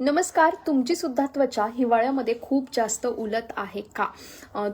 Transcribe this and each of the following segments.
नमस्कार तुमची सुद्धा त्वचा हिवाळ्यामध्ये खूप जास्त उलत आहे का?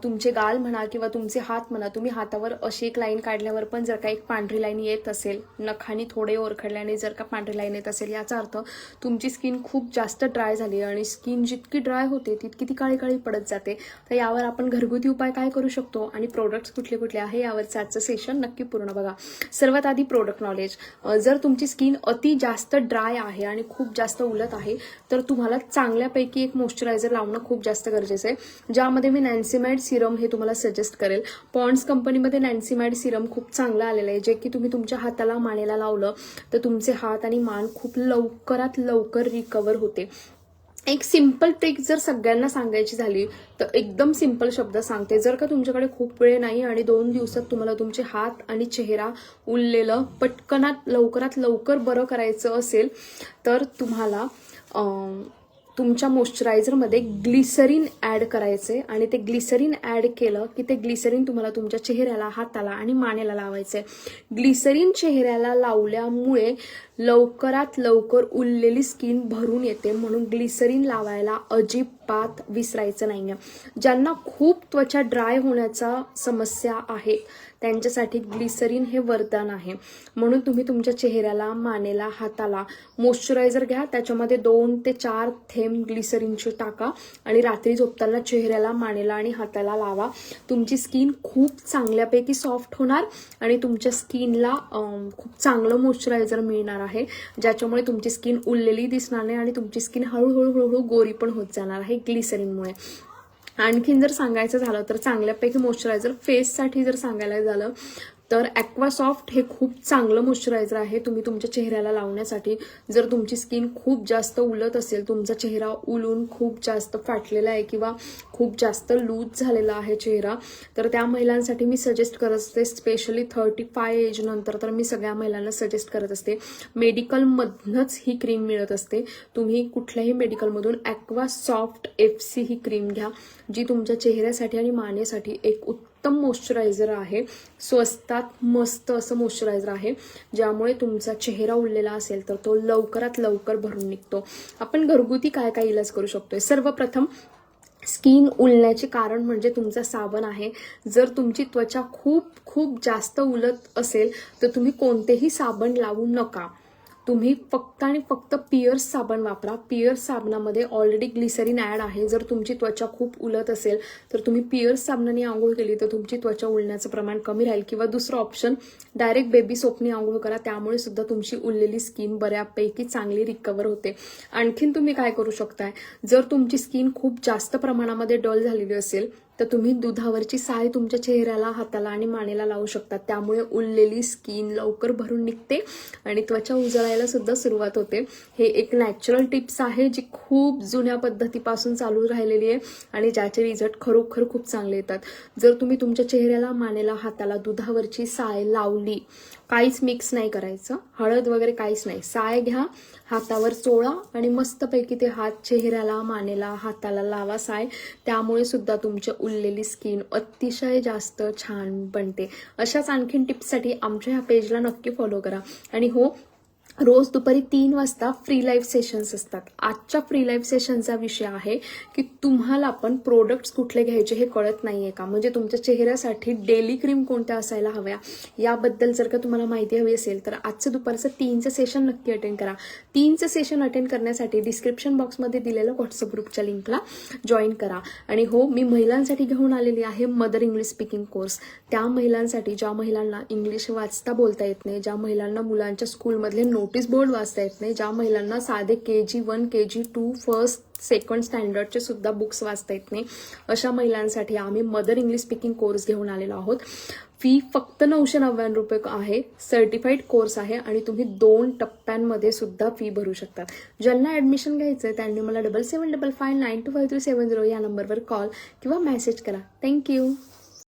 तुमचे गाल म्हणा किंवा तुमचे हात म्हणा तुम्ही हातावर अशी एक लाईन काढल्यावर पण जर का एक पांढरी लाईन येत असेल नखानी थोडे ओरखडल्याने जर का पांढरी लाईन येत असेल याचा अर्थ तुमची स्किन खूप जास्त ड्राय झाली आहे आणि स्किन जितकी ड्राय होते तितकी ती काळी काळी पडत जाते. तर यावर आपण घरगुती उपाय काय करू शकतो आणि प्रोडक्ट्स कुठले कुठले आहे यावरचं आजचं सेशन नक्की पूर्ण बघा. सर्वात आधी प्रोडक्ट नॉलेज जर तुमची स्किन अति जास्त ड्राय आहे आणि खूप जास्त उलत आहे तर तर तुम्हाला चांगल्यापैकी एक मॉइश्चरायझर लावणं खूप जास्त गरजेचं आहे. ज्यामध्ये मी नॅन्सीमॅड सिरम हे तुम्हाला सजेस्ट करेल. पॉन्ड्स कंपनीमध्ये नॅन्सीमॅड सिरम खूप चांगलं आलेलं आहे. जे की तुम्ही तुमच्या हाताला मानेला लावलं तर तुमचे हात आणि मान खूप लवकरात लवकर रिकवर होते. एक सिंपल ट्रिक जर सगळ्यांना सांगायची झाली तर एकदम सिंपल शब्द सांगते. जर का तुमच्याकडे खूप वेळ नाही आणि दोन दिवसात तुम्हाला तुमचे हात आणि चेहरा उरलेलं पटकनात लवकरात लवकर बरं करायचं असेल तर तुम्हाला 嗯 तुमच्या मॉइश्चरायझरमध्ये ग्लिसरीन ॲड करायचे आणि ते ग्लिसरीन ॲड केलं की ते ग्लिसरीन तुम्हाला तुमच्या चेहऱ्याला हाताला आणि मानेला लावायचे. ग्लिसरीन चेहऱ्याला लावल्यामुळे लवकरात लवकर उरलेली स्किन भरून येते म्हणून ग्लिसरीन लावायला अजिबात विसरायचं नाही आहे ज्यांना खूप त्वचा ड्राय होण्याचा समस्या आहे त्यांच्यासाठी ग्लिसरीन हे वरदान आहे. म्हणून तुम्ही तुमच्या चेहऱ्याला मानेला हाताला मॉइश्चरायझर घ्या. त्याच्यामध्ये दोन ते चार थेंब ग्लिसरीनचे टाका आणि रात्री झोपताना चेहऱ्याला मानेला आणि हाताला लावा. तुमची स्किन खूप चांगल्यापैकी सॉफ्ट होणार आणि तुमच्या स्किनला खूप चांगलं मॉइश्चरायझर मिळणार आहे ज्याच्यामुळे तुमची स्किन उरलेली दिसणार नाही आणि तुमची स्किन हळूहळू हळूहळू गोरी पण होत जाणार आहे ग्लिसरीनमुळे. आणखीन जर सांगायचं झालं तर चांगल्यापैकी मॉइश्चरायझर फेससाठी जर सांगायला झालं तर ॲक्वासॉफ्ट हे खूप चांगलं मॉइश्चरायझर आहे. तुम्ही तुमच्या चेहऱ्याला लावण्यासाठी जर तुमची स्किन खूप जास्त उलत असेल तुमचा चेहरा उलून खूप जास्त फाटलेला आहे किंवा खूप जास्त लूज झालेला आहे चेहरा तर त्या महिलांसाठी मी सजेस्ट करत असते स्पेशली थर्टी फाय एज नंतर तर मी सगळ्या महिलांना सजेस्ट करत असते. मेडिकलमधनंच ही क्रीम मिळत असते. तुम्ही कुठल्याही मेडिकलमधून ॲक्वा सॉफ्ट एफ सी ही क्रीम घ्या जी तुमच्या चेहऱ्यासाठी आणि मानेसाठी एक उत्तम उत्तम मॉइश्चरायझर आहे. स्वस्तात मस्त असं मॉइश्चरायझर आहे ज्यामुळे तुमचा चेहरा उरलेला असेल तर तो लवकरात लवकर भरून निघतो. आपण घरगुती काय काय इलाज करू शकतोय? सर्वप्रथम स्किन उलण्याचे कारण म्हणजे तुमचा साबण आहे. जर तुमची त्वचा खूप खूप जास्त उलत असेल तर तुम्ही कोणतेही साबण लावू नका. तुम्ही फक्त आणि फक्त पिअर्स साबण वापरा. पिअर्स साबणामध्ये ऑलरेडी ग्लिसरीन ॲड आहे. जर तुमची त्वचा खूप उलत असेल तर तुम्ही पिअर्स साबणाने आंघोळ केली तर तुमची त्वचा उलण्याचं प्रमाण कमी राहील. किंवा दुसरं ऑप्शन डायरेक्ट बेबी सोपनी आंघोळ करा. त्यामुळे सुद्धा तुमची उरलेली स्किन बऱ्यापैकी चांगली रिकवर होते. आणखीन तुम्ही काय करू शकताय? जर तुमची स्किन खूप जास्त प्रमाणामध्ये डल झालेली असेल तर तुम्ही दुधावरची साय तुमच्या चेहऱ्याला हाताला आणि मानेला लावू शकता. त्यामुळे उरलेली स्किन लवकर भरून निघते आणि त्वचा उजळायला सुद्धा सुरुवात होते. हे एक नॅचरल टिप्स आहे जी खूप जुन्या पद्धतीपासून चालू राहिलेली आहे आणि ज्याचे रिझल्ट खरोखर खूप चांगले येतात. जर तुम्ही तुमच्या चेहऱ्याला मानेला हाताला दुधावरची साय लावली काहीच मिक्स नाही करायचं. हळद वगैरे काहीच नाही. साय घ्या हातावर चोळा आणि मस्तपैकी ते हात चेहऱ्याला मानेला हाताला लावा साय. त्यामुळे सुद्धा तुमची उरलेली स्किन अतिशय जास्त छान बनते. अशाच आणखीन टिप्ससाठी आमच्या ह्या पेजला नक्की फॉलो करा. आणि हो रोज दुपारी तीन वाजता फ्री लाईव्ह सेशन्स असतात. आजच्या फ्री लाईव्ह सेशनचा विषय आहे की तुम्हाला पण प्रोडक्ट्स कुठले घ्यायचे हे कळत नाही आहे का? म्हणजे तुमच्या चेहऱ्यासाठी डेली क्रीम कोणत्या असायला हव्या? याबद्दल जर का तुम्हाला माहिती हवी असेल तर आजचं दुपारचं तीनचं सेशन नक्की अटेंड करा. तीनचं सेशन अटेंड करण्यासाठी डिस्क्रिप्शन बॉक्समध्ये दिलेलं व्हॉट्सअप ग्रुपच्या लिंकला जॉईन करा. आणि हो मी महिलांसाठी घेऊन आलेली आहे मदर इंग्लिश स्पीकिंग कोर्स त्या महिलांसाठी ज्या महिलांना इंग्लिश वाचता बोलता येत नाही ज्या महिलांना मुलांच्या स्कूलमधले नोटीस बोर्ड वाचता येत नाही. ज्या महिलांना साधे K G one K G two first second स्टँडर्डचे सुद्धा बुक्स वाचता येत नाही. अशा महिलांसाठी आम्ही मदर इंग्लिश स्पीकिंग कोर्स घेऊन आलेलो आहोत. फी फक्त नऊशे नव्याण्णव रुपये आहे. सर्टिफाईड कोर्स आहे आणि तुम्ही दोन टप्प्यांमध्ये सुद्धा फी भरू शकतात ज्यांना ॲडमिशन घ्यायचं आहे त्यांनी मला double seven double five nine two five three seven zero या नंबरवर कॉल किंवा मेसेज करा. थँक्यू